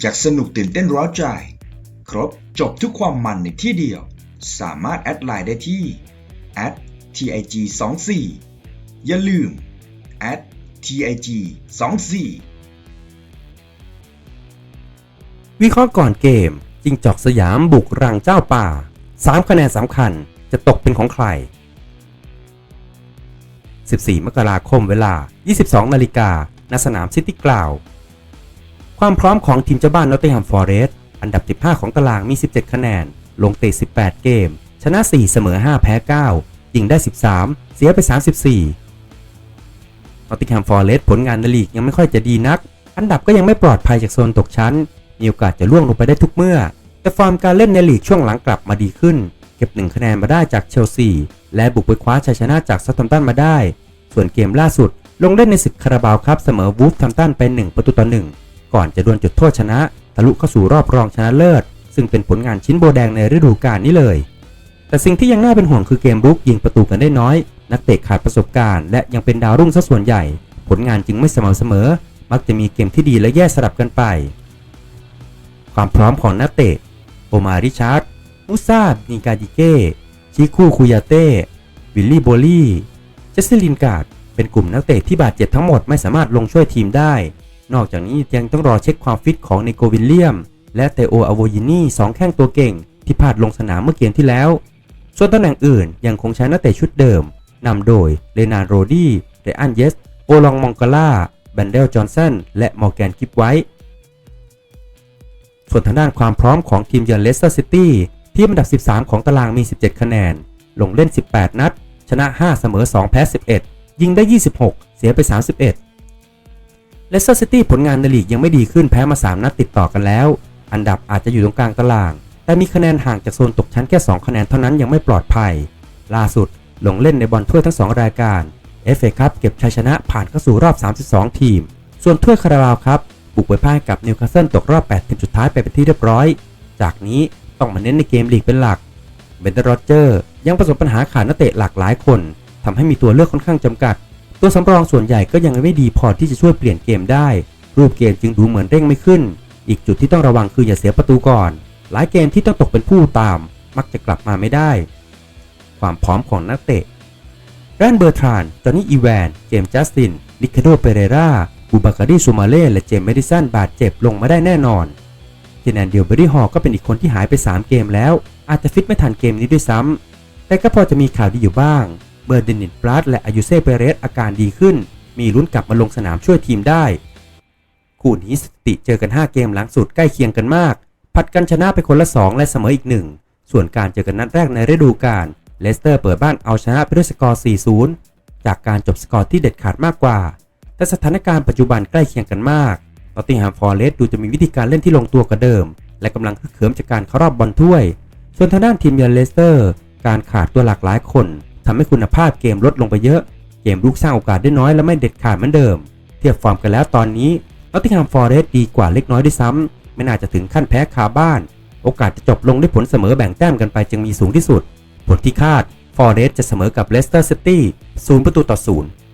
อยากสนุกตื่นเต้นร้าวใจ ครบจบทุกความมันในที่เดียว สามารถแอดไลน์ได้ที่ @tig 2 4 อย่าลืม @tig 2 4 วิเคราะห์ก่อนเกม จิงจอกสยามบุกรังเจ้าป่า 3 คะแนนสำคัญจะตกเป็นของใคร 14 มกราคมเวลา 22 นาฬิกาณสนามซิตี้กราว ความพร้อมของทีมเจ้าบ้านนอตติแฮมฟอร์เรสต์อันดับ 15 ของตารางมี 17 คะแนน ลงเตะ 18 เกม ชนะ 4 เสมอ 5 แพ้ 9 ยิงได้ 13 เสียไป 34นอตติแฮมฟอร์เรสต์ผลงานในลีกยังไม่ค่อยจะดีนัก อันดับก็ยังไม่ปลอดภัยจากโซนตกชั้น มีโอกาสจะล่วงลงไปได้ทุกเมื่อ แต่ฟอร์มการเล่นในลีกช่วงหลังกลับมาดีขึ้น เก็บ 1 คะแนนมาได้จากเชลซี และบุกไปคว้าชัยชนะจากซัตตัมตันมาได้ ส่วนเกมล่าสุด ลงเล่นในศึกคาราบาวครับเสมอวูฟทัมตันไป1ประตูต่อ1 ก่อนจะดวลจุดโทษชนะ ทะลุเข้าสู่รอบรองชนะเลิศ ซึ่งเป็นผลงานชิ้นโบแดงในฤดูกาลนี้เลย แต่สิ่งที่ยังน่าเป็นห่วงคือเกมรุกยิงประตูกันได้น้อย นักเตะขาดประสบการณ์และยังเป็นดาวรุ่งซะส่วนใหญ่ ผลงานจึงไม่สม่ำเสมอ มักจะมีเกมที่ดีและแย่สลับกันไป ความพร้อมของนักเตะ โอมาริชาร์ดมูซาบนิกาดิเก้ ชิคูคุยาเต้ วิลลี่โบลี่ เจสซิลินการ์ดเป็นกลุ่มนักเตะที่บาดเจ็บทั้งหมดไม่สามารถลงช่วยทีมได้ นอกจากนี้ยังต้องรอเช็คความฟิตของเนโกวิลเลียม และเตโออโวยินี่สองแข้งตัวเก่ง ที่พลาดลงสนามเมื่อเกมที่แล้ว ส่วนตำแหน่งอื่นยังคงใช้นักเตะชุดเดิมนำโดยเลนานโรดี้เดอันเยสโอลองมองกาล่าแบนเดลจอห์นสันและมอร์แกนกิฟไวส่วนทางด้านความพร้อมของทีมเยือนเลสเตอร์ซิตี้ที่อันดับ 13 ของตารางมี 17 คะแนน ลงเล่น 18 นัด ชนะ 5 เสมอ 2 แพ้ 11 ยิงได้ 26 เสียไป 31 เลสเตอร์ซิตี้ผลงานในลีกยังไม่ดีขึ้นแพ้มา 3 นัดติดต่อกันแล้ว อันดับอาจจะอยู่ตรงกลางตาราง แต่มีคะแนนห่างจากโซนตกชั้นแค่ 2 คะแนนเท่านั้นยังไม่ปลอดภัย ล่าสุดลงเล่นในบอลถ้วยทั้ง 2 รายการ FA คัพเก็บชัยชนะผ่านเข้าสู่รอบ 32 ทีม ส่วนถ้วยคาราบาวครับบุกไปพ่ายกับนิวคาสเซิลตกรอบ 8 ทีมสุดท้ายไปเป็นที่เรียบร้อย จากนี้ต้องมาเน้นในเกมลีกเป็นหลักเบนเดอร์โรเจอร์ยังประสบปัญหาขาดนักเตะหลากหลายคนทำให้มีตัวเลือกค่อนข้างจำกัด ตัวสำรองส่วนใหญ่ก็ยังไม่ดีพอที่จะช่วยเปลี่ยนเกมได้ รูปเกมจึงดูเหมือนเร่งไม่ขึ้น อีกจุดที่ต้องระวังคืออย่าเสียประตูก่อน หลายเกมที่ต้องตกเป็นผู้ตาม มักจะกลับมาไม่ได้ ความพร้อมของนักเตะแรนเบอร์ทราน จอห์นนี่อีแวน เจมส์จัสติน นิคาโดเปเรราบูบาการีซูมาเล่ และเจมส์เมดิสันบาดเจ็บลงมาได้แน่นอน เจแนนเดียวเบอรี่ฮอก็เป็นอีกคนที่หายไป 3 เกมแล้ว อาจจะฟิตไม่ทันเกมนี้ด้วยซ้ำแต่ก็พอจะมีข่าวดีอยู่บ้าง เบอร์เดนิตบลัดและอายุเซเปเรสอาการดีขึ้น มีลุ้นกลับมาลงสนามช่วยทีมได้ คู่นี้สติเจอกัน 5 เกมหลังสุดใกล้เคียงกันมาก ผัดกันชนะไปคนละ 2 และเสมออีก 1 ส่วนการเจอกันนัดแรกในฤดูกาลเลสเตอร์เปิดบ้านเอาชนะไปด้วยสกอร์ 4-0 จากการจบสกอร์ที่เด็ดขาดมากกว่า แต่สถานการณ์ปัจจุบันใกล้เคียงกันมากนอตติงแฮมฟอร์เรสดูจะมีวิธีการเล่นที่ลงตัวกว่าเดิม และกำลังคึกเขิมจากการเข้ารอบบอลถ้วย ส่วนทางด้านทีมเยือนเลสเตอร์ การขาดตัวหลากหลายคน ทำให้คุณภาพเกมลดลงไปเยอะ เกมลูกสร้างโอกาสได้น้อยและไม่เด็ดขาดเหมือนเดิม เทียบฟอร์มกันแล้วตอนนี้นอตติงแฮมฟอร์เรสต์ดีกว่าเล็กน้อยด้วยซ้ำไม่น่าจะถึงขั้นแพ้คาบ้าน โอกาสจะจบลงด้วยผลเสมอแบ่งแต้มกันไปจึงมีสูงที่สุด ผลที่คาดฟอร์เรสต์จะเสมอกับเลสเตอร์ซิตี้0ประตูต่อ0